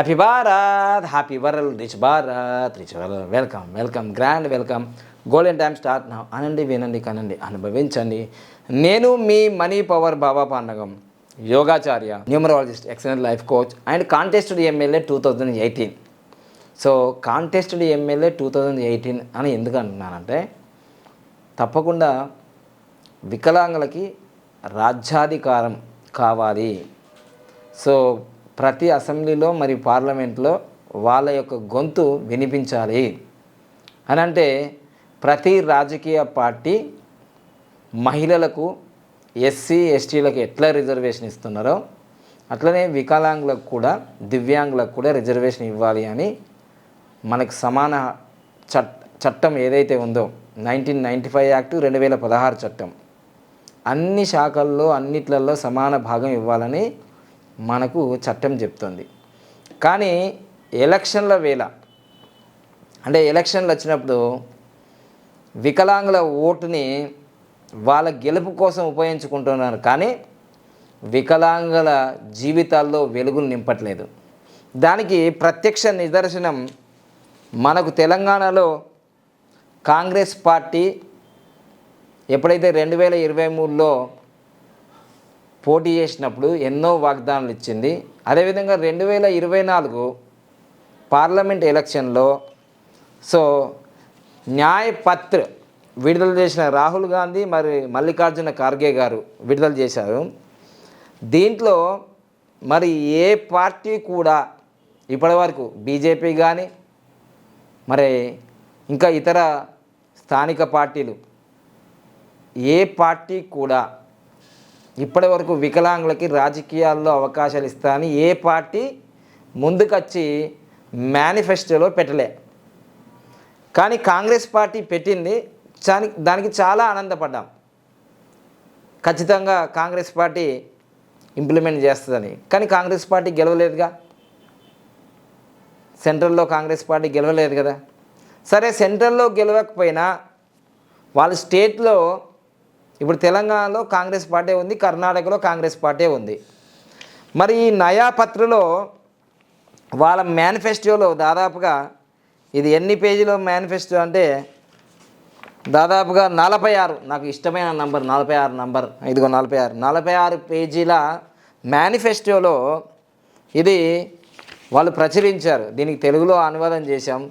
Happy Bharat happy world rich Bharat rich world welcome welcome grand welcome golden time start నా అనండి వినండి కనండి అనుభవించండి. నేను మీ money power Baba పాండగం యోగాచార్య numerologist excellent life coach and contested MLA two thousand eighteen so contested MLA two thousand eighteen అని ఎందుకు అంటున్నానంటే తప్పకుండా వికలాంగులకి రాజ్యాధికారం కావాలి. సో ప్రతి అసెంబ్లీలో మరి పార్లమెంట్లో వాళ్ళ యొక్క గొంతు వినిపించాలి. అని అంటే ప్రతి రాజకీయ పార్టీ మహిళలకు ఎస్సీ ఎస్టీలకు ఎట్లా రిజర్వేషన్ ఇస్తున్నారో అట్లనే వికలాంగులకు కూడా దివ్యాంగులకు కూడా రిజర్వేషన్ ఇవ్వాలి అని మనకు సమాన చట్ చట్టం ఏదైతే ఉందో నైన్టీన్ నైంటీ ఫైవ్ యాక్ట్ రెండు వేల పదహారు చట్టం. అన్ని శాఖల్లో అన్నిట్లలో సమాన భాగం ఇవ్వాలని మనకు చట్టం చెప్తుంది. కానీ ఎలక్షన్ల వేళ అంటే ఎలక్షన్లు వచ్చినప్పుడు వికలాంగుల ఓటుని వాళ్ళ గెలుపు కోసం ఉపయోగించుకుంటున్నారు. కానీ వికలాంగుల జీవితాల్లో వెలుగులు నింపట్లేదు. దానికి ప్రత్యక్ష నిదర్శనం మనకు తెలంగాణలో కాంగ్రెస్ పార్టీ ఎప్పుడైతే రెండు వేల ఇరవై మూడులో పోటీ చేసినప్పుడు ఎన్నో వాగ్దానాలు ఇచ్చింది. అదేవిధంగా రెండు వేల ఇరవై నాలుగు పార్లమెంట్ ఎలక్షన్లో సో న్యాయపత్ర విడుదల చేసిన రాహుల్ గాంధీ మరి మల్లికార్జున ఖార్గే గారు విడుదల చేశారు. దీంట్లో మరి ఏ పార్టీ కూడా ఇప్పటివరకు బీజేపీ కానీ మరి ఇంకా ఇతర స్థానిక పార్టీలు ఏ పార్టీ కూడా ఇప్పటివరకు వికలాంగులకి రాజకీయాల్లో అవకాశాలు ఇస్తా అని ఏ పార్టీ ముందుకొచ్చి మేనిఫెస్టోలో పెట్టలే. కానీ కాంగ్రెస్ పార్టీ పెట్టింది దానికి దానికి చాలా ఆనందపడ్డాం. ఖచ్చితంగా కాంగ్రెస్ పార్టీ ఇంప్లిమెంట్ చేస్తుందని. కానీ కాంగ్రెస్ పార్టీ గెలవలేదుగా. సెంట్రల్లో కాంగ్రెస్ పార్టీ గెలవలేదు కదా. సరే సెంట్రల్లో గెలవకపోయినా వాళ్ళ స్టేట్లో ఇప్పుడు తెలంగాణలో కాంగ్రెస్ పార్టీ ఉంది కర్ణాటకలో కాంగ్రెస్ పార్టీ ఉంది. మరి ఈ నయాపత్రలో వాళ్ళ మేనిఫెస్టోలో దాదాపుగా ఇది ఎన్ని పేజీలో మేనిఫెస్టో అంటే దాదాపుగా నలభై ఆరు నాకు ఇష్టమైన నంబర్ నలభై ఆరు నంబర్ ఇదిగో నలభై ఆరు నలభై ఆరు పేజీల మేనిఫెస్టోలో ఇది వాళ్ళు ప్రచురించారు. దీనికి తెలుగులో అనువాదం చేశాం.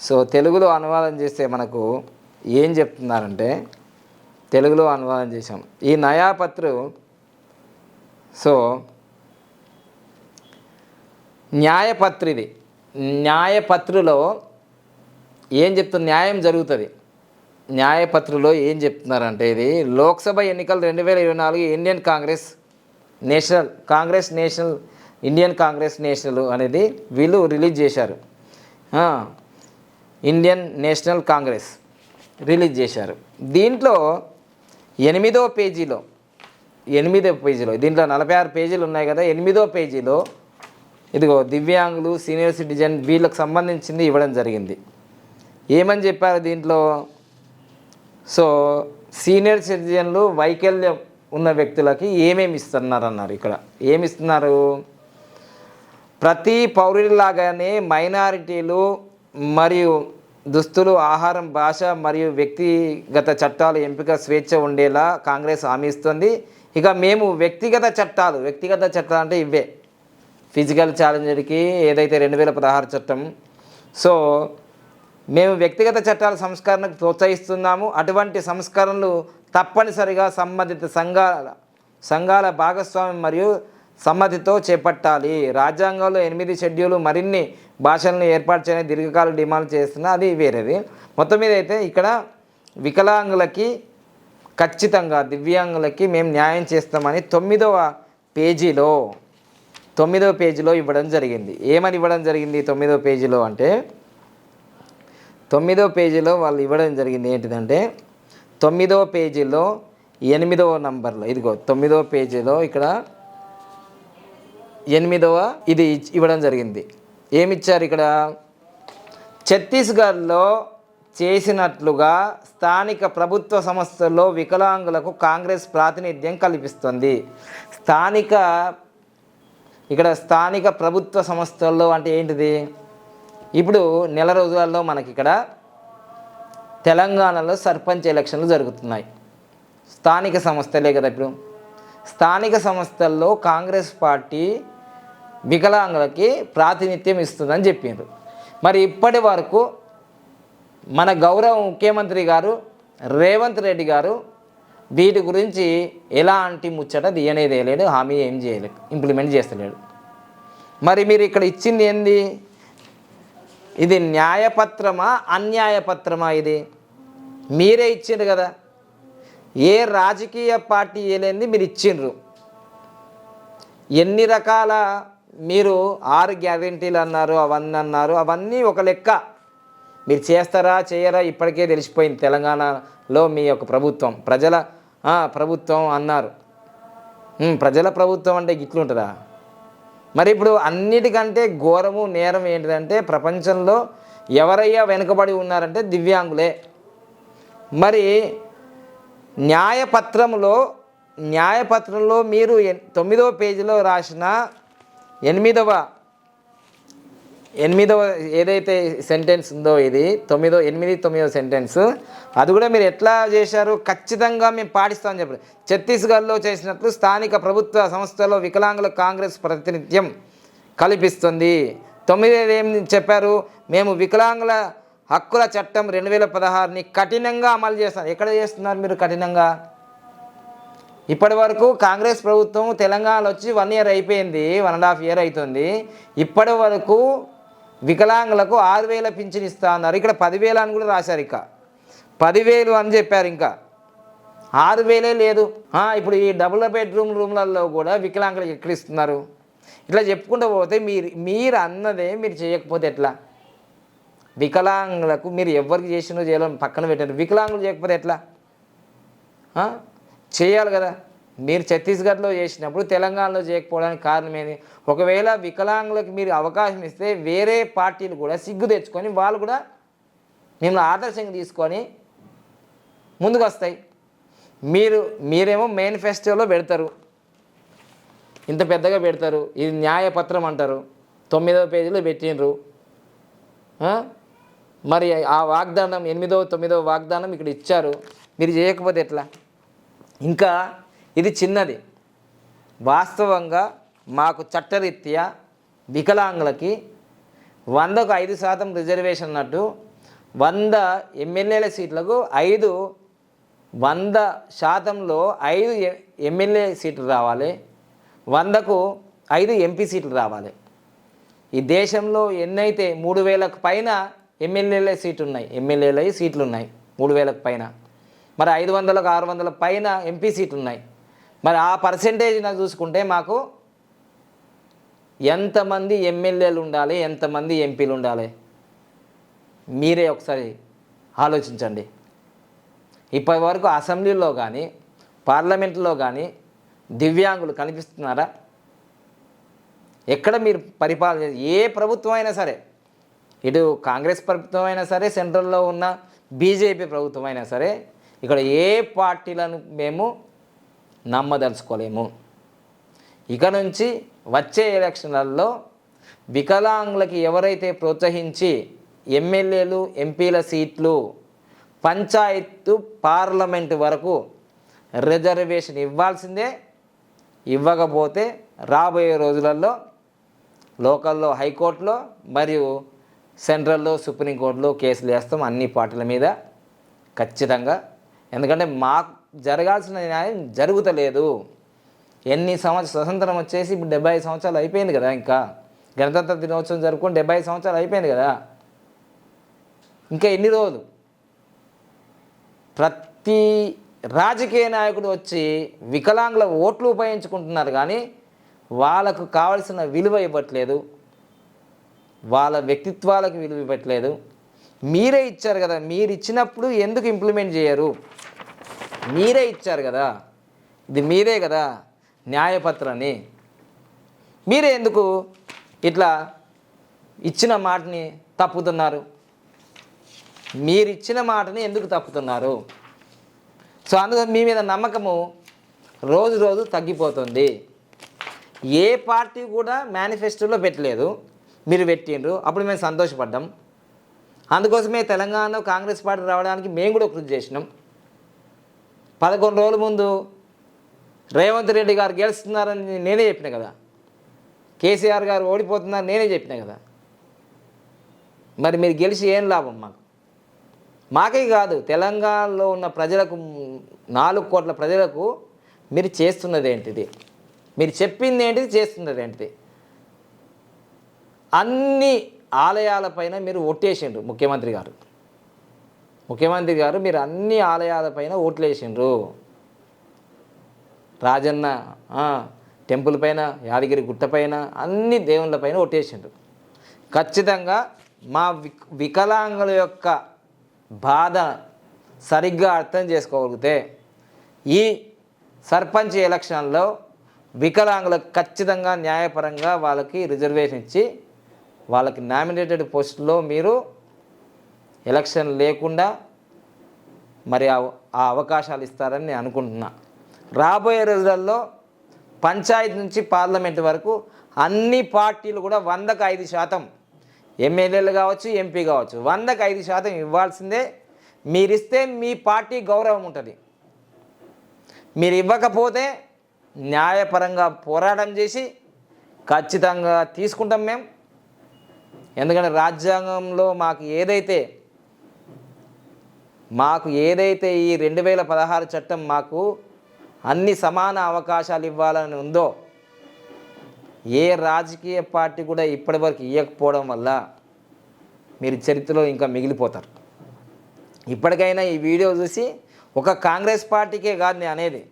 సో తెలుగులో అనువాదం చేస్తే మనకు ఏం చెప్తున్నారంటే తెలుగులో అనువాదం చేశాం. ఈ నయాపత్రు సో న్యాయపత్రి ఇది న్యాయపత్రులో ఏం చెప్తుంది న్యాయం జరుగుతుంది. న్యాయపత్రులో ఏం చెప్తున్నారంటే ఇది లోక్సభ ఎన్నికలు రెండు వేల ఇరవై నాలుగు Indian Congress national Congress national Indian Congress national అనేది వీళ్ళు రిలీజ్ చేశారు. ఇండియన్ నేషనల్ కాంగ్రెస్ రిలీజ్ చేశారు. దీంట్లో ఎనిమిదో పేజీలో ఎనిమిదో పేజీలో దీంట్లో నలభై ఆరు పేజీలు ఉన్నాయి కదా ఎనిమిదో పేజీలో ఇదిగో దివ్యాంగులు సీనియర్ సిటిజన్ వీళ్ళకి సంబంధించింది ఇవ్వడం జరిగింది. ఏమని చెప్పారు దీంట్లో? సో సీనియర్ సిటిజన్లు వైకల్యం ఉన్న వ్యక్తులకి ఏమేమి ఇస్తున్నారు అన్నారు ఇక్కడ? ఏమి ఇస్తున్నారు ప్రతి పౌరుడిలాగానే మైనారిటీలు మరియు దుస్తులు ఆహారం భాష మరియు వ్యక్తిగత చట్టాలు ఎంపిక స్వేచ్ఛ ఉండేలా కాంగ్రెస్ హామీ ఇస్తుంది. ఇక మేము వ్యక్తిగత చట్టాలు వ్యక్తిగత చట్టాలు అంటే ఇవే. ఫిజికల్ ఛాలెంజర్కి ఏదైతే రెండు వేల పదహారు చట్టం సో మేము వ్యక్తిగత చట్టాల సంస్కరణకు ప్రోత్సహిస్తున్నాము. అటువంటి సంస్కరణలు తప్పనిసరిగా సంబంధిత సంఘాల సంఘాల భాగస్వామ్యం మరియు సమ్మతితో చేపట్టాలి. రాజ్యాంగంలో ఎనిమిది షెడ్యూలు మరిన్ని భాషలను ఏర్పాటు చేయని దీర్ఘకాల డిమాండ్ చేస్తున్నా అది వేరేది. మొత్తం మీద అయితే ఇక్కడ వికలాంగులకి ఖచ్చితంగా దివ్యాంగులకి మేము న్యాయం చేస్తామని తొమ్మిదవ పేజీలో తొమ్మిదవ పేజీలో ఇవ్వడం జరిగింది. ఏమని ఇవ్వడం జరిగింది తొమ్మిదవ పేజీలో అంటే తొమ్మిదవ పేజీలో వాళ్ళు ఇవ్వడం జరిగింది ఏంటిదంటే తొమ్మిదవ పేజీలో ఎనిమిదవ నంబర్లో ఇదిగో తొమ్మిదవ పేజీలో ఇక్కడ ఎనిమిదవ ఇది ఇచ్- ఇవ్వడం జరిగింది. ఏమిచ్చారు ఇక్కడ? ఛత్తీస్గఢ్లో చేసినట్లుగా స్థానిక ప్రభుత్వ సంస్థల్లో వికలాంగులకు కాంగ్రెస్ ప్రాతినిధ్యం కల్పిస్తుంది. స్థానిక ఇక్కడ స్థానిక ప్రభుత్వ సంస్థల్లో అంటే ఏంటిది? ఇప్పుడు నెల రోజులలో మనకి ఇక్కడ తెలంగాణలో సర్పంచ్ ఎలక్షన్లు జరుగుతున్నాయి. స్థానిక సంస్థలే కదా ఇప్పుడు. స్థానిక సంస్థల్లో కాంగ్రెస్ పార్టీ వికలాంగులకి ప్రాతినిధ్యం ఇస్తుందని చెప్పిండ్రు మరి ఇప్పటి వరకు మన గౌరవ ముఖ్యమంత్రి గారు రేవంత్ రెడ్డి గారు వీటి గురించి ఎలాంటి ముచ్చట తీయనేది లేడు హామీ ఏం చేయలేదు ఇంప్లిమెంట్ చేస్తలేడు. మరి మీరు ఇక్కడ ఇచ్చింది ఏంది? ఇది న్యాయపత్రమా అన్యాయపత్రమా ఇది? మీరే ఇచ్చిండ్రు కదా. ఏ రాజకీయ పార్టీ ఏలేంది? మీరు ఇచ్చిండ్రు. ఎన్ని రకాల మీరు ఆరు గ్యారెంటీలు అన్నారు అవన్నీ అన్నారు అవన్నీ ఒక లెక్క. మీరు చేస్తారా చేయరా ఇప్పటికే తెలిసిపోయింది తెలంగాణలో మీ యొక్క ప్రభుత్వం. ప్రజల ప్రభుత్వం అన్నారు. ప్రజల ప్రభుత్వం అంటే గిట్లుంటుందా? మరి ఇప్పుడు అన్నిటికంటే ఘోరము నేరం ఏంటిదంటే ప్రపంచంలో ఎవరయ్యా వెనుకబడి ఉన్నారంటే దివ్యాంగులే. మరి న్యాయపత్రంలో న్యాయపత్రంలో మీరు ఎన్- తొమ్మిదవ పేజీలో రాసిన ఎనిమిదవ ఎనిమిదవ ఏదైతే సెంటెన్స్ ఉందో ఇది తొమ్మిదో ఎనిమిది తొమ్మిదవ సెంటెన్స్ అది కూడా మీరు ఎట్లా చేశారు? ఖచ్చితంగా మేము పాటిస్తామని చెప్పారు. ఛత్తీస్గఢ్లో చేసినట్లు స్థానిక ప్రభుత్వ సంస్థలో వికలాంగుల కాంగ్రెస్ ప్రాతినిధ్యం కల్పిస్తుంది. తొమ్మిది ఏం చెప్పారు? మేము వికలాంగుల హక్కుల చట్టం రెండు వేల పదహారుని కఠినంగా అమలు చేస్తాం. ఎక్కడ చేస్తున్నారు మీరు కఠినంగా? ఇప్పటి వరకు కాంగ్రెస్ ప్రభుత్వం తెలంగాణలో వచ్చి వన్ ఇయర్ అయిపోయింది వన్ అండ్ హాఫ్ ఇయర్ అవుతుంది. ఇప్పటి వరకు వికలాంగులకు ఆరు వేల పింఛన్ ఇస్తా అన్నారు. ఇక్కడ పదివేలు అని కూడా రాశారు ఇక. పదివేలు అని చెప్పారు ఇంకా. ఆరు వేలే లేదు. ఇప్పుడు ఈ డబుల్ బెడ్రూమ్ రూమ్లలో కూడా వికలాంగులకు ఎక్కడ ఇస్తున్నారు? ఇట్లా చెప్పుకుంటూ పోతే మీరు మీరు అన్నదే మీరు చేయకపోతే ఎట్లా? వికలాంగులకు మీరు ఎవరికి చేసినో చేయాలని పక్కన పెట్టారు వికలాంగులు చేయకపోతే ఎట్లా? చేయాలి కదా. మీరు ఛత్తీస్గఢ్లో చేసినప్పుడు తెలంగాణలో చేయకపోవడానికి కారణం ఏంది? ఒకవేళ వికలాంగులకు మీరు అవకాశం ఇస్తే వేరే పార్టీలు కూడా సిగ్గు తెచ్చుకొని వాళ్ళు కూడా మిమ్మల్ని ఆదర్శంగా తీసుకొని ముందుకు వస్తాయి మీరు మీరేమో మేనిఫెస్టోలో పెడతారు. ఇంత పెద్దగా పెడతారు. ఇది న్యాయపత్రం అంటారు. తొమ్మిదవ పేజీలో పెట్టిండ్రు. మరి ఆ వాగ్దానం ఎనిమిదవ తొమ్మిదవ వాగ్దానం ఇక్కడ ఇచ్చారు. మీరు చేయకపోతే ఎట్లా? ఇంకా ఇది చిన్నది. వాస్తవంగా మాకు చట్టరీత్యా వికలాంగులకి వందకు ఐదు శాతం రిజర్వేషన్ అన్నట్టు వంద ఎమ్మెల్యేల సీట్లకు ఐదు వంద శాతంలో ఐదు ఎమ్మెల్యే సీట్లు రావాలి. వందకు ఐదు ఎంపీ సీట్లు రావాలి. ఈ దేశంలో ఎన్నైతే మూడు వేలకు పైన ఎమ్మెల్యేల సీట్లు ఉన్నాయి ఎమ్మెల్యేల సీట్లు ఉన్నాయి మూడు వేలకు పైన. మరి ఐదు వందలకు ఆరు వందల పైన ఎంపీ సీట్లు ఉన్నాయి. మరి ఆ పర్సెంటేజ్ నాకు చూసుకుంటే మాకు ఎంతమంది ఎమ్మెల్యేలు ఉండాలి ఎంతమంది ఎంపీలు ఉండాలి? మీరే ఒకసారి ఆలోచించండి. ఇప్పటి వరకు అసెంబ్లీలో కానీ పార్లమెంట్లో కానీ దివ్యాంగులు కనిపిస్తున్నారా? ఎక్కడ మీరు పరిపాలన ఏ ప్రభుత్వం అయినా సరే ఇటు కాంగ్రెస్ ప్రభుత్వం అయినా సరే సెంట్రల్లో ఉన్న బీజేపీ ప్రభుత్వం అయినా సరే ఇక్కడ ఏ పార్టీలను మేము నమ్మదలుచుకోలేము. ఇక నుంచి వచ్చే ఎలక్షన్లలో వికలాంగులకి ఎవరైతే ప్రోత్సహించి ఎమ్మెల్యేలు ఎంపీల సీట్లు పంచాయత్తు పార్లమెంటు వరకు రిజర్వేషన్ ఇవ్వాల్సిందే. ఇవ్వకపోతే రాబోయే రోజులలో లోకల్లో హైకోర్టులో మరియు సెంట్రల్లో సుప్రీంకోర్టులో కేసులు వేస్తాం. అన్ని పార్టీల మీద ఖచ్చితంగా ఎందుకంటే మాకు జరగాల్సిన న్యాయం జరుగుతలేదు. ఎన్ని సంవత్సరం స్వతంత్రం వచ్చేసి ఇప్పుడు డెబ్బై సంవత్సరాలు అయిపోయింది కదా ఇంకా. గణతంత్ర దినోత్సవం జరుపుకొని డెబ్బై సంవత్సరాలు అయిపోయింది కదా. ఇంకా ఎన్ని రోజులు? ప్రతి రాజకీయ నాయకుడు వచ్చి వికలాంగుల ఓట్లు ఉపయోగించుకుంటున్నారు కానీ వాళ్ళకు కావలసిన విలువ ఇవ్వట్లేదు. వాళ్ళ వ్యక్తిత్వాలకు విలువ ఇవ్వట్లేదు. మీరే ఇచ్చారు కదా మీరు ఇచ్చినప్పుడు ఎందుకు ఇంప్లిమెంట్ చేయరు? మీరే ఇచ్చారు కదా. ఇది మీరే కదా న్యాయపత్రాన్ని. మీరే ఎందుకు ఇట్లా ఇచ్చిన మాటని తప్పుతున్నారు? మీరు ఇచ్చిన మాటని ఎందుకు తప్పుతున్నారు? సో అందుకని మీ మీద నమ్మకము రోజు రోజు తగ్గిపోతుంది. ఏ పార్టీ కూడా మేనిఫెస్టోలో పెట్టలేదు. మీరు పెట్టిండ్రు. అప్పుడు మేము సంతోషపడ్డాం. అందుకోసమే తెలంగాణలో కాంగ్రెస్ పార్టీ రావడానికి మేము కూడా కృషి చేసినాం. పదకొండు రోజుల ముందు రేవంత్ రెడ్డి గారు గెలుస్తున్నారని నేనే చెప్పిన కదా. కేసీఆర్ గారు ఓడిపోతున్నారు నేనే చెప్పిన కదా. మరి మీరు గెలిచి ఏం లాభం మాకు? మాకే కాదు తెలంగాణలో ఉన్న ప్రజలకు నాలుగు కోట్ల ప్రజలకు మీరు చేస్తున్నది ఏంటిది? మీరు చెప్పింది ఏంటిది చేస్తున్నది ఏంటిది? అన్ని ఆలయాలపైన మీరు ఒట్టేసిండ్రు ముఖ్యమంత్రి గారు. ముఖ్యమంత్రి గారు మీరు అన్ని ఆలయాలపైన ఓట్లేసిండ్రు రాజన్న టెంపుల్ పైన యాదగిరి గుట్టపైన అన్ని దేవుళ్ళ పైన ఒట్టేసిండ్రు ఖచ్చితంగా మా విక్ వికలాంగుల యొక్క బాధ సరిగ్గా అర్థం చేసుకోగలిగితే ఈ సర్పంచ్ ఎలక్షన్లో వికలాంగులకు ఖచ్చితంగా న్యాయపరంగా వాళ్ళకి రిజర్వేషన్ ఇచ్చి వాళ్ళకి నామినేటెడ్ పోస్టులో మీరు ఎలక్షన్ లేకుండా మరి ఆ ఆ అవకాశాలు ఇస్తారని నేను అనుకుంటున్నా. రాబోయే రోజులలో పంచాయతీ నుంచి పార్లమెంట్ వరకు అన్ని పార్టీలు కూడా వందకు ఐదు శాతం ఎమ్మెల్యేలు కావచ్చు ఎంపీ కావచ్చు వందకు ఐదు శాతం ఇవ్వాల్సిందే. మీరు ఇస్తే మీ పార్టీ గౌరవం ఉంటుంది. మీరు ఇవ్వకపోతే న్యాయపరంగా పోరాటం చేసి ఖచ్చితంగా తీసుకుంటాం మేము. ఎందుకంటే రాజ్యాంగంలో మాకు ఏదైతే మాకు ఏదైతే ఈ రెండు వేల పదహారు చట్టం మాకు అన్ని సమాన అవకాశాలు ఇవ్వాలని ఉందో ఏ రాజకీయ పార్టీ కూడా ఇప్పటివరకు ఇవ్వకపోవడం వల్ల మీరు చరిత్రలో ఇంకా మిగిలిపోతారు. ఇప్పటికైనా ఈ వీడియో చూసి ఒక కాంగ్రెస్ పార్టీకే కాదు నేను అనేది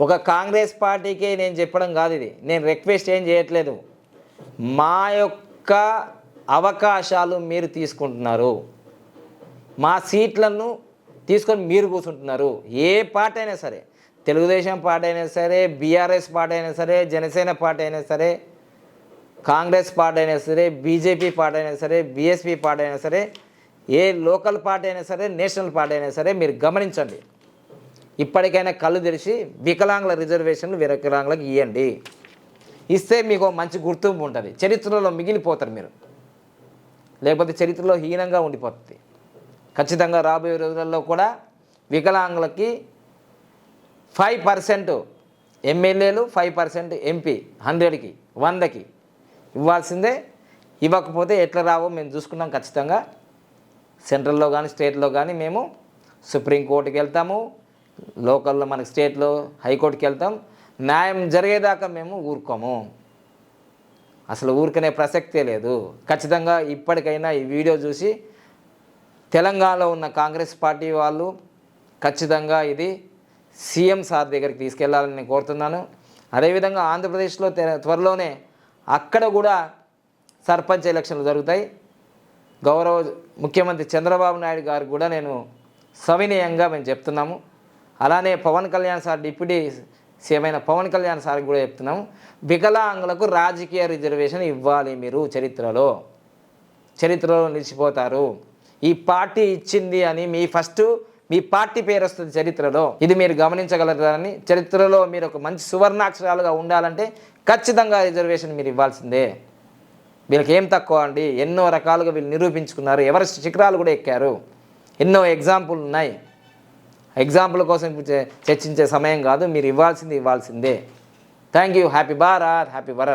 ఒక కాంగ్రెస్ పార్టీకే నేను చెప్పడం కాదు ఇది. నేను రిక్వెస్ట్ ఏం చేయట్లేదు. మా యొక్క అవకాశాలు మీరు తీసుకుంటున్నారు. మా సీట్లను తీసుకొని మీరు కూర్చుంటున్నారు. ఏ పార్టీ అయినా సరే తెలుగుదేశం పార్టీ అయినా సరే బీఆర్ఎస్ పార్టీ అయినా సరే జనసేన పార్టీ అయినా సరే కాంగ్రెస్ పార్టీ అయినా సరే బీజేపీ పార్టీ అయినా సరే బీఎస్పీ పార్టీ అయినా సరే ఏ లోకల్ పార్టీ అయినా సరే నేషనల్ పార్టీ అయినా సరే మీరు గమనించండి. ఇప్పటికైనా కళ్ళు తెరిచి వికలాంగుల రిజర్వేషన్లు వికలాంగులకు ఇవ్వండి ఇస్తే మీకు మంచి గుర్తింపు ఉంటుంది. చరిత్రలో మిగిలిపోతారు మీరు. లేకపోతే చరిత్రలో హీనంగా ఉండిపోతుంది. ఖచ్చితంగా రాబోయే రోజులలో కూడా వికలాంగులకి ఫైవ్ పర్సెంట్ ఎమ్మెల్యేలు ఫైవ్ పర్సెంట్ ఎంపీ హండ్రెడ్కి వందకి ఇవ్వాల్సిందే. ఇవ్వకపోతే ఎట్లా రావో మేము చూసుకున్నాం ఖచ్చితంగా. సెంట్రల్లో కానీ స్టేట్లో కానీ మేము సుప్రీంకోర్టుకి వెళ్తాము. లోకల్లో మనకి స్టేట్లో హైకోర్టుకి వెళ్తాం. న్యాయం జరిగేదాకా మేము ఊరుకోము. అసలు ఊరుకునే ప్రసక్తే లేదు. ఖచ్చితంగా ఇప్పటికైనా ఈ వీడియో చూసి తెలంగాణలో ఉన్న కాంగ్రెస్ పార్టీ వాళ్ళు ఖచ్చితంగా ఇది సీఎం సార్ దగ్గరికి తీసుకెళ్ళాలని నేను కోరుతున్నాను. అదేవిధంగా ఆంధ్రప్రదేశ్లో త్వరలోనే అక్కడ కూడా సర్పంచ్ ఎలక్షన్లు జరుగుతాయి. గౌరవ ముఖ్యమంత్రి చంద్రబాబు నాయుడు గారు కూడా నేను సవినయంగా మేము చెప్తున్నాము. అలానే Pawan Kalyan sir deputy CM అయిన పవన్ కళ్యాణ్ సార్ కూడా చెప్తున్నాము. వికలాంగులకు రాజకీయ రిజర్వేషన్ ఇవ్వాలి మీరు చరిత్రలో. చరిత్రలో నిలిచిపోతారు. ఈ పార్టీ ఇచ్చింది అని మీ ఫస్ట్ మీ పార్టీ పేరు వస్తుంది చరిత్రలో. ఇది మీరు గమనించగలరని చరిత్రలో మీరు ఒక మంచి సువర్ణాక్షరాలుగా ఉండాలంటే ఖచ్చితంగా రిజర్వేషన్ మీరు ఇవ్వాల్సిందే. వీళ్ళకి ఏం తక్కువ అండి? ఎన్నో రకాలుగా వీళ్ళు నిరూపించుకున్నారు. ఎవరెస్ట్ శిఖరాలు కూడా ఎక్కారు. ఎన్నో ఎగ్జాంపుల్ ఉన్నాయి. ఎగ్జాంపుల్ కోసం చర్చించే సమయం కాదు. మీరు ఇవ్వాల్సింది ఇవ్వాల్సిందే. Thank you happy Bharat happy Bharat